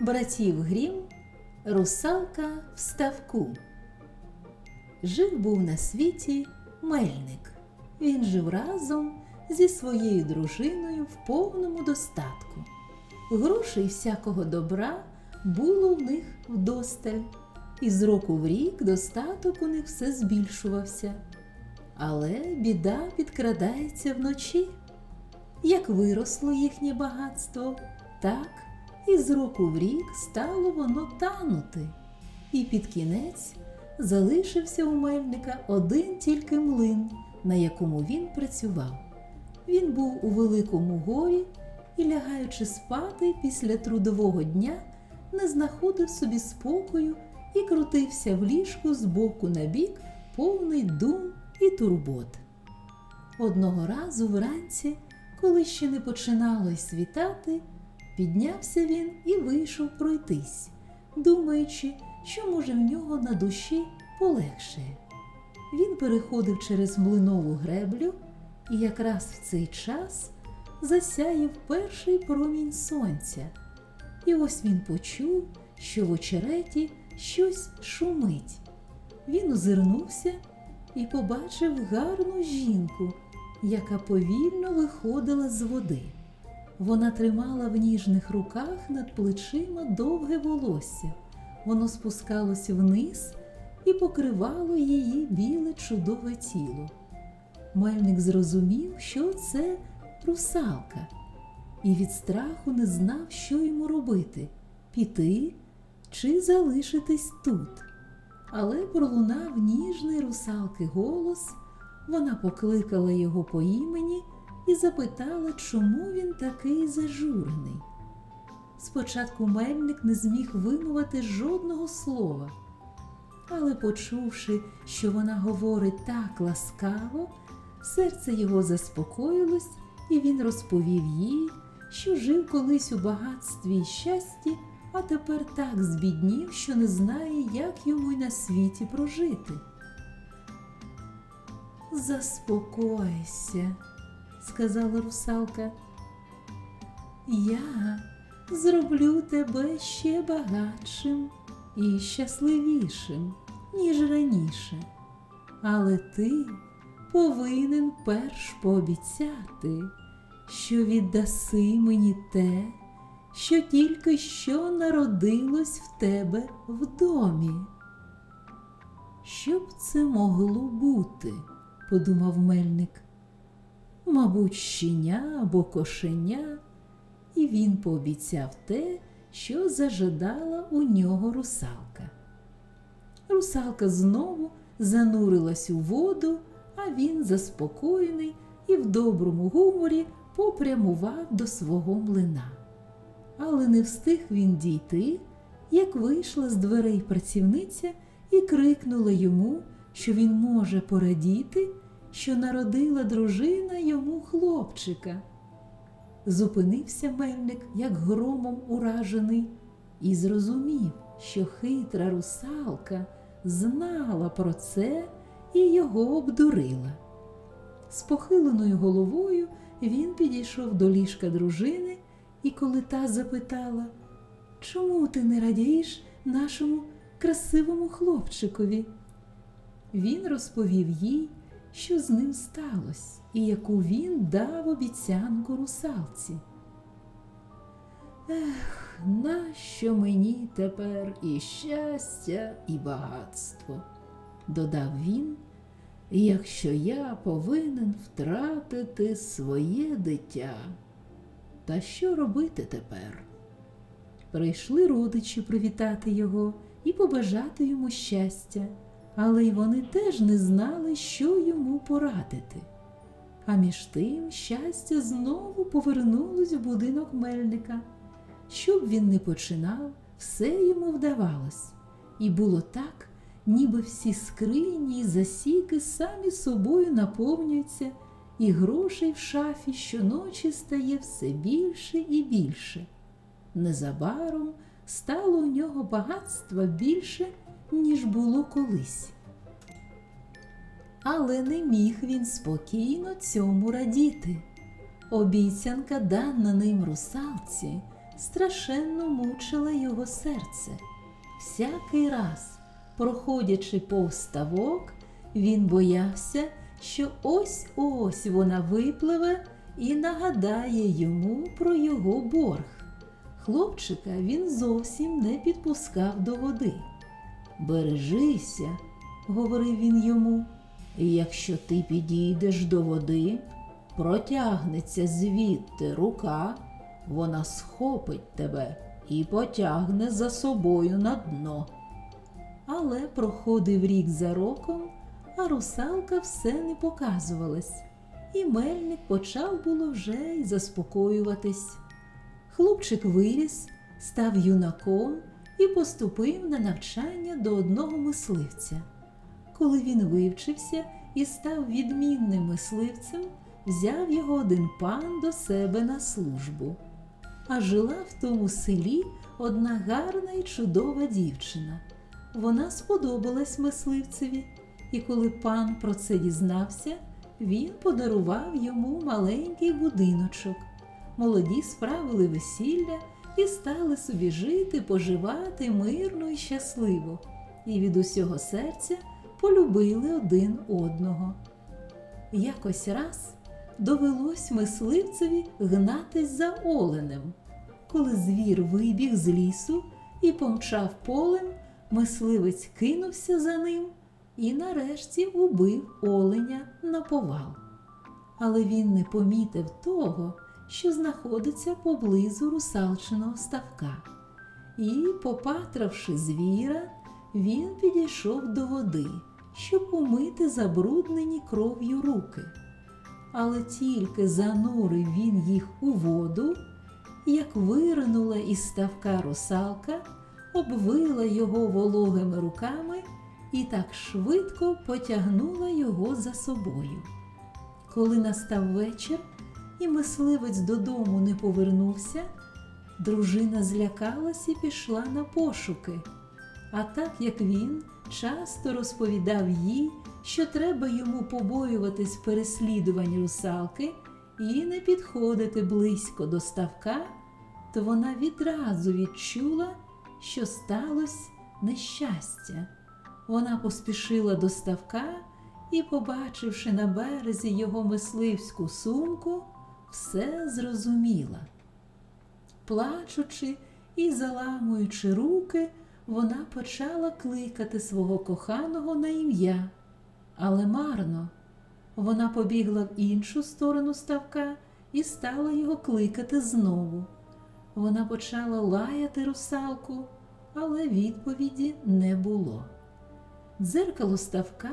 братів Грім Русалка в ставку. Жив був на світі мельник. Він жив разом зі своєю дружиною в повному достатку. Грошей всякого добра було в них вдосталь, і з року в рік достаток у них все збільшувався. Але біда підкрадається вночі. Як виросло їхнє багатство, так і з року в рік стало воно танути. І під кінець залишився у мельника один тільки млин, на якому він працював. Він був у великому горі і, лягаючи спати після трудового дня, не знаходив собі спокою і крутився в ліжку з боку на бік, повний дум і турбот. Одного разу вранці, коли ще не починало й світати, піднявся він і вийшов пройтись, думаючи, що може в нього на душі полегшає. Він переходив через млинову греблю, і якраз в цей час засяяв перший промінь сонця. І ось він почув, що в очереті щось шумить. Він озирнувся і побачив гарну жінку, яка повільно виходила з води. Вона тримала в ніжних руках над плечима довге волосся. Воно спускалось вниз і покривало її біле чудове тіло. Мельник зрозумів, що це русалка, і від страху не знав, що йому робити піти чи залишитись тут. Але пролунав ніжний русалки голос, вона покликала його по імені і запитала, чому він такий зажурений. Спочатку мельник не зміг вимовити жодного слова, але, почувши, що вона говорить так ласкаво, серце його заспокоїлось, і він розповів їй, що жив колись у багатстві й щасті, а тепер так збіднів, що не знає, як йому й на світі прожити. Заспокойся, сказала русалка. Я зроблю тебе ще багатшим і щасливішим, ніж раніше. Але ти повинен перш пообіцяти, що віддаси мені те, що тільки що народилось в тебе в домі. Що б це могло бути? подумав мельник. Мабуть, щеня або кошеня, і він пообіцяв те, що зажадала у нього русалка. Русалка знову занурилась у воду, а він, заспокоєний і в доброму гуморі, попрямував до свого млина. Але не встиг він дійти, як вийшла з дверей працівниця і крикнула йому, що він може порадіти, що народила дружина йому хлопчика. Зупинився мельник, як громом уражений, і зрозумів, що хитра русалка знала про це і його обдурила. З похиленою головою він підійшов до ліжка дружини, і коли та запитала, чому ти не радієш нашому красивому хлопчикові? Він розповів їй, що з ним сталося, і яку він дав обіцянку русалці. Ех, нащо мені тепер і щастя, і багатство, додав він, якщо я повинен втратити своє дитя. Та що робити тепер? Прийшли родичі привітати його і побажати йому щастя, але й вони теж не знали, що йому порадити. А між тим щастя знову повернулось в будинок мельника. Що б він не починав, все йому вдавалось, і було так, ніби всі скрині й засіки самі собою наповнюються, і грошей в шафі щоночі стає все більше і більше. Незабаром стало у нього багатства більше, ніж було колись. Але не міг він спокійно цьому радіти. Обіцянка, дана ним русалці, страшенно мучила його серце. Всякий раз, проходячи повз ставок, він боявся, що ось ось вона випливе і нагадає йому про його борг. Хлопчика він зовсім не підпускав до води. Бережися, говорив він йому, і якщо ти підійдеш до води, протягнеться звідти рука, вона схопить тебе і потягне за собою на дно. Але проходив рік за роком, а русалка все не показувалась, і мельник почав було вже й заспокоюватись. Хлопчик виріс, став юнаком і поступив на навчання до одного мисливця. Коли він вивчився і став відмінним мисливцем, взяв його один пан до себе на службу. А жила в тому селі одна гарна і чудова дівчина. Вона сподобалась мисливцеві, і коли пан про це дізнався, він подарував йому маленький будиночок. Молоді справили весілля і стали собі жити, поживати мирно і щасливо, і від усього серця полюбили один одного. Якось раз довелось мисливцеві гнатись за оленем. Коли звір вибіг з лісу і помчав полем, мисливець кинувся за ним і нарешті убив оленя на повал. Але він не помітив того, що знаходиться поблизу русалчиного ставка. І, попатравши звіра, він підійшов до води, щоб умити забруднені кров'ю руки. Але тільки занурив він їх у воду, як виринула із ставка русалка, обвила його вологими руками і так швидко потягнула його за собою. Коли настав вечір, і мисливець додому не повернувся, дружина злякалась і пішла на пошуки. А так як він часто розповідав їй, що треба йому побоюватись переслідувань русалки і не підходити близько до ставка, то вона відразу відчула, що сталося нещастя. Вона поспішила до ставка і, побачивши на березі його мисливську сумку, все зрозуміла. Плачучи і заламуючи руки, вона почала кликати свого коханого на ім'я, але марно. Вона побігла в іншу сторону ставка і стала його кликати знову. Вона почала лаяти русалку, але відповіді не було. Дзеркало ставка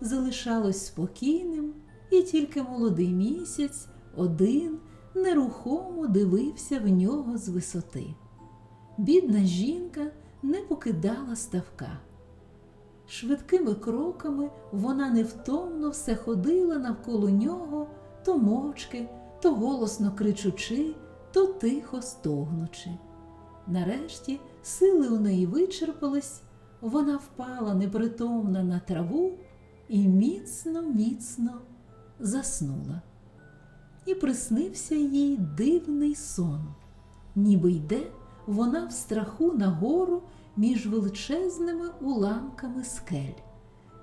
залишалось спокійним, і тільки молодий місяць один нерухомо дивився в нього з висоти. Бідна жінка не покидала ставка. Швидкими кроками вона невтомно все ходила навколо нього, то мовчки, то голосно кричучи, то тихо стогнучи. Нарешті сили у неї вичерпались, вона впала непритомна на траву і міцно, міцно заснула. І приснився їй дивний сон, ніби йде вона в страху нагору між величезними уламками скель.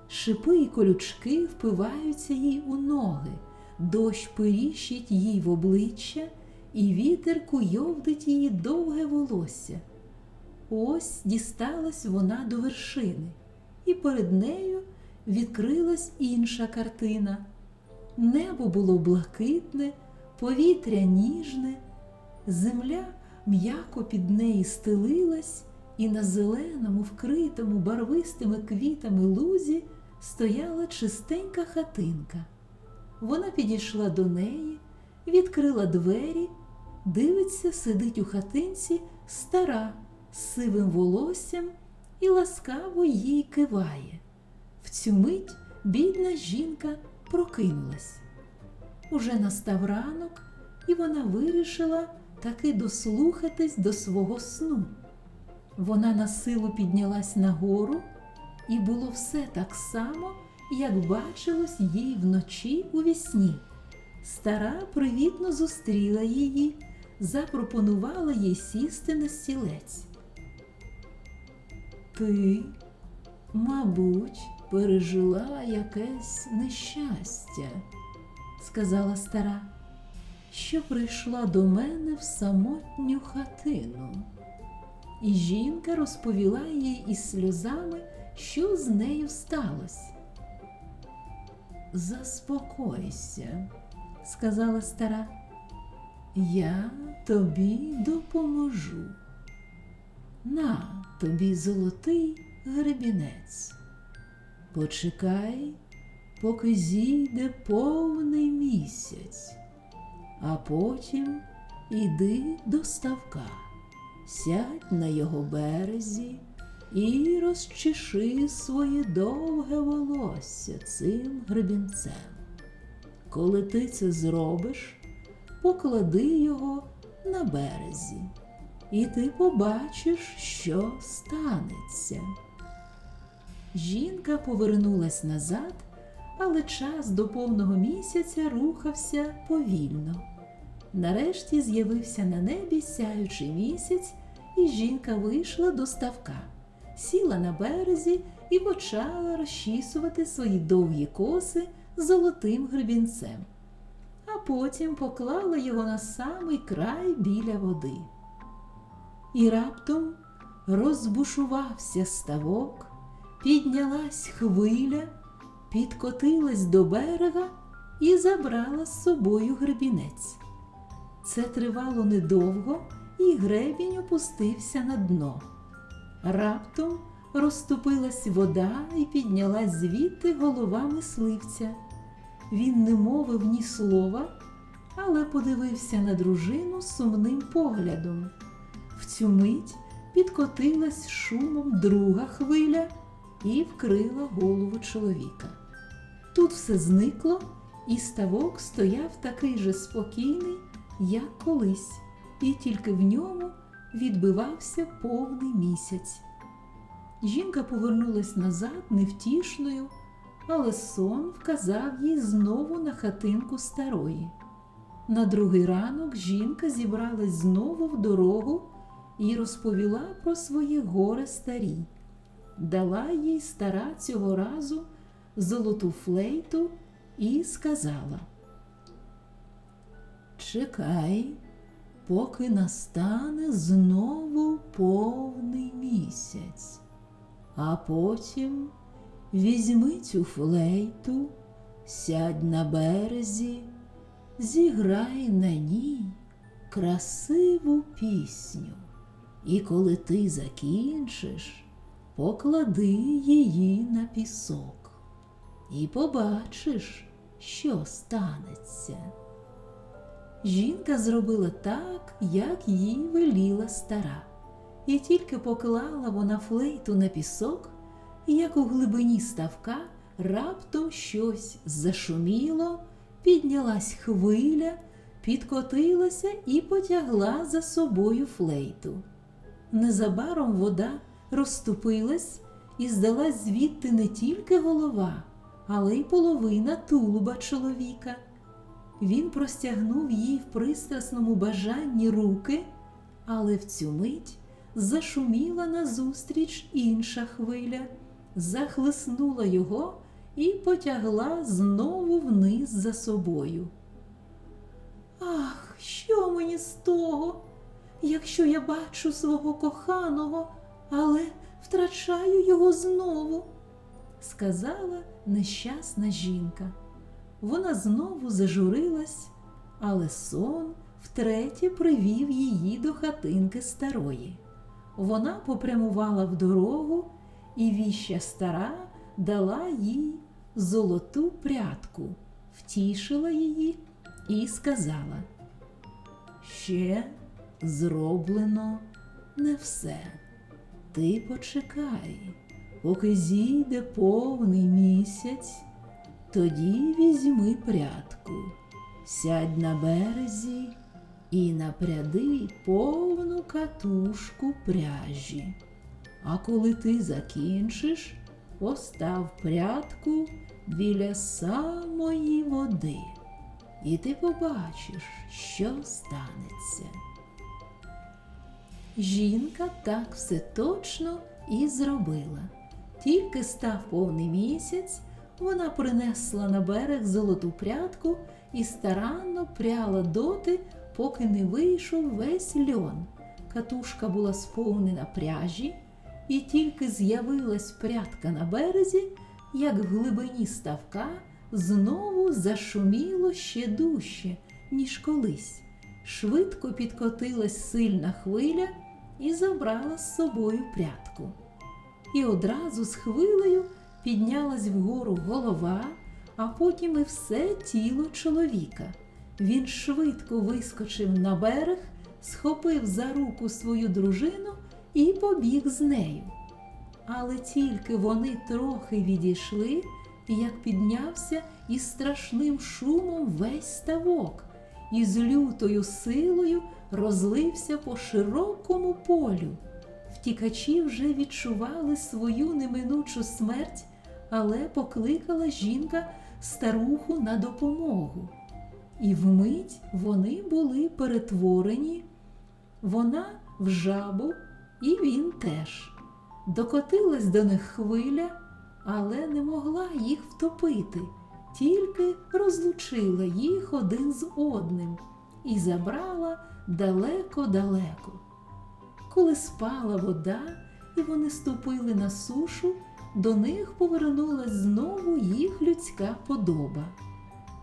Шипи й колючки впиваються їй у ноги, дощ пиріщить їй в обличчя, і вітер куйовдить її довге волосся. Ось дісталась вона до вершини, і перед нею відкрилась інша картина. Небо було блакитне, повітря ніжне, земля м'яко під неї стелилась, і на зеленому, вкритому барвистими квітами лузі стояла чистенька хатинка. Вона підійшла до неї, відкрила двері, дивиться, сидить у хатинці стара з сивим волоссям і ласкаво їй киває. В цю мить бідна жінка прокинулась. Уже настав ранок, і вона вирішила таки дослухатись до свого сну. Вона на силу піднялась нагору, і було все так само, як бачилось їй вночі у вісні. Стара привітно зустріла її, запропонувала їй сісти на стілець. Ти, мабуть, пережила якесь нещастя, сказала стара, що прийшла до мене в самотню хатину. І жінка розповіла їй із сльозами, що з нею сталося. Заспокойся, сказала стара, я тобі допоможу. На тобі золотий гребінець. Почекай, поки зійде повний місяць, а потім іди до ставка, сядь на його березі і розчеши своє довге волосся цим гребінцем. Коли ти це зробиш, поклади його на березі, і ти побачиш, що станеться. Жінка повернулась назад, але час до повного місяця рухався повільно. Нарешті з'явився на небі сяючий місяць, і жінка вийшла до ставка, сіла на березі і почала розчісувати свої довгі коси золотим гребінцем, а потім поклала його на самий край біля води. І раптом розбушувався ставок, піднялась хвиля, підкотилась до берега і забрала з собою гребінець. Це тривало недовго, і гребінь опустився на дно. Раптом розступилась вода і піднялась звідти голова мисливця. Він не мовив ні слова, але подивився на дружину сумним поглядом. В цю мить підкотилась шумом друга хвиля і вкрила голову чоловіка. Тут все зникло, і ставок стояв такий же спокійний, як колись, і тільки в ньому відбивався повний місяць. Жінка повернулась назад невтішною, але сон вказав їй знову на хатинку старої. На другий ранок жінка зібралась знову в дорогу і розповіла про своє горе старій. Дала їй стара цього разу золоту флейту і сказала: Чекай, поки настане знову повний місяць, а потім візьми цю флейту, сядь на березі, зіграй на ній красиву пісню, і коли ти закінчиш, поклади її на пісок і побачиш, що станеться. Жінка зробила так, як їй веліла стара, і тільки поклала вона флейту на пісок, як у глибині ставка раптом щось зашуміло, піднялась хвиля, підкотилася і потягла за собою флейту. Незабаром вода розступилась і здалась звідти не тільки голова, але й половина тулуба чоловіка. Він простягнув їй в пристрасному бажанні руки, але в цю мить зашуміла назустріч інша хвиля, захлиснула його і потягла знову вниз за собою. Ах, що мені з того, якщо я бачу свого коханого, але втрачаю його знову, сказала нещасна жінка. Вона знову зажурилась, але сон втретє привів її до хатинки старої. Вона попрямувала в дорогу, і віща стара дала їй золоту прядку, втішила її і сказала: Ще зроблено не все. Ти почекай, поки зійде повний місяць, тоді візьми прядку, сядь на березі і напряди повну катушку пряжі. А коли ти закінчиш, постав прядку біля самої води, і ти побачиш, що станеться. Жінка так все точно і зробила. Тільки став повний місяць, вона принесла на берег золоту прядку і старанно пряла доти, поки не вийшов весь льон. Катушка була сповнена пряжі, і тільки з'явилась прядка на березі, як в глибині ставка знову зашуміло ще дужче, ніж колись. Швидко підкотилась сильна хвиля і забрала з собою прядку. І одразу з хвилею піднялась вгору голова, а потім і все тіло чоловіка. Він швидко вискочив на берег, схопив за руку свою дружину і побіг з нею. Але тільки вони трохи відійшли, як піднявся із страшним шумом весь ставок, і з лютою силою розлився по широкому полю. Втікачі вже відчували свою неминучу смерть, але покликала жінка старуху на допомогу. І вмить вони були перетворені, вона в жабу, і він теж. Докотилась до них хвиля, але не могла їх втопити, тільки розлучила їх один з одним і забрала далеко-далеко. Коли спала вода, і вони ступили на сушу, до них повернулась знову їх людська подоба.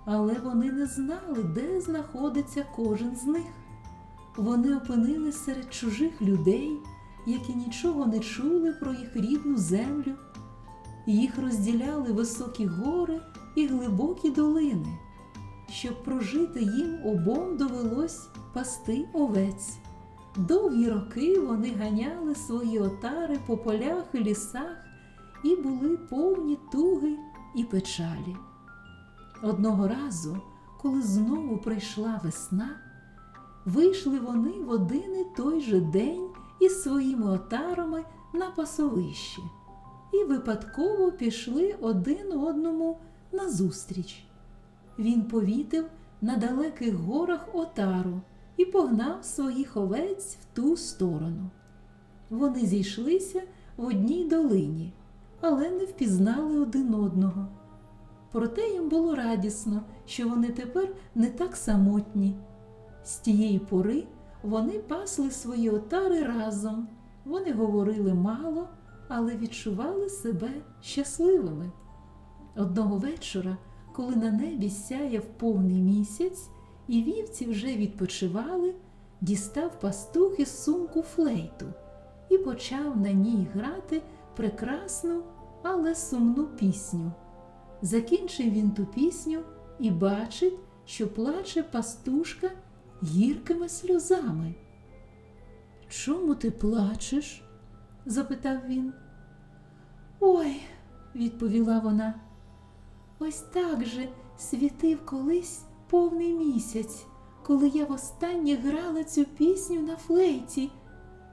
Але вони не знали, де знаходиться кожен з них. Вони опинились серед чужих людей, які нічого не чули про їх рідну землю. Їх розділяли високі гори і глибокі долини. Щоб прожити їм обом довелось пасти овець. Довгі роки вони ганяли свої отари по полях і лісах і були повні туги і печалі. Одного разу, коли знову прийшла весна, вийшли вони в один і той же день із своїми отарами на пасовище і випадково пішли один одному назустріч. Він повітив на далеких горах отару і погнав своїх овець в ту сторону. Вони зійшлися в одній долині, але не впізнали один одного. Проте їм було радісно, що вони тепер не так самотні. З тієї пори вони пасли свої отари разом. Вони говорили мало, але відчували себе щасливими. Одного вечора, коли на небі сяяв повний місяць, і вівці вже відпочивали, дістав пастух із сумку флейту і почав на ній грати прекрасну, але сумну пісню. Закінчив він ту пісню і бачить, що плаче пастушка гіркими сльозами. Чому ти плачеш? запитав він. Ой, відповіла вона. Ось так же світив колись повний місяць, коли я востаннє грала цю пісню на флейті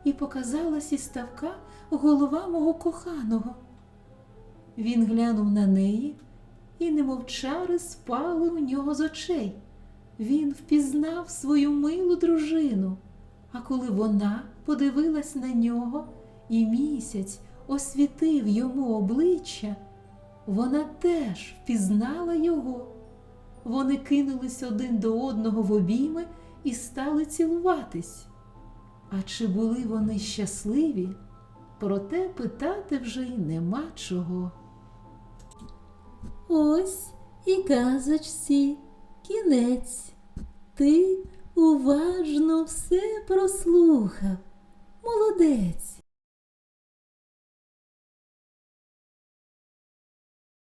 і показалась із ставка голова мого коханого. Він глянув на неї, і немов чари спали у нього з очей. Він впізнав свою милу дружину, а коли вона подивилась на нього, і місяць освітив йому обличчя, вона теж впізнала його. Вони кинулись один до одного в обійми і стали цілуватись. А чи були вони щасливі? Проте питати вже й нема чого. Ось і казочці кінець. Ти уважно все прослухав. Молодець.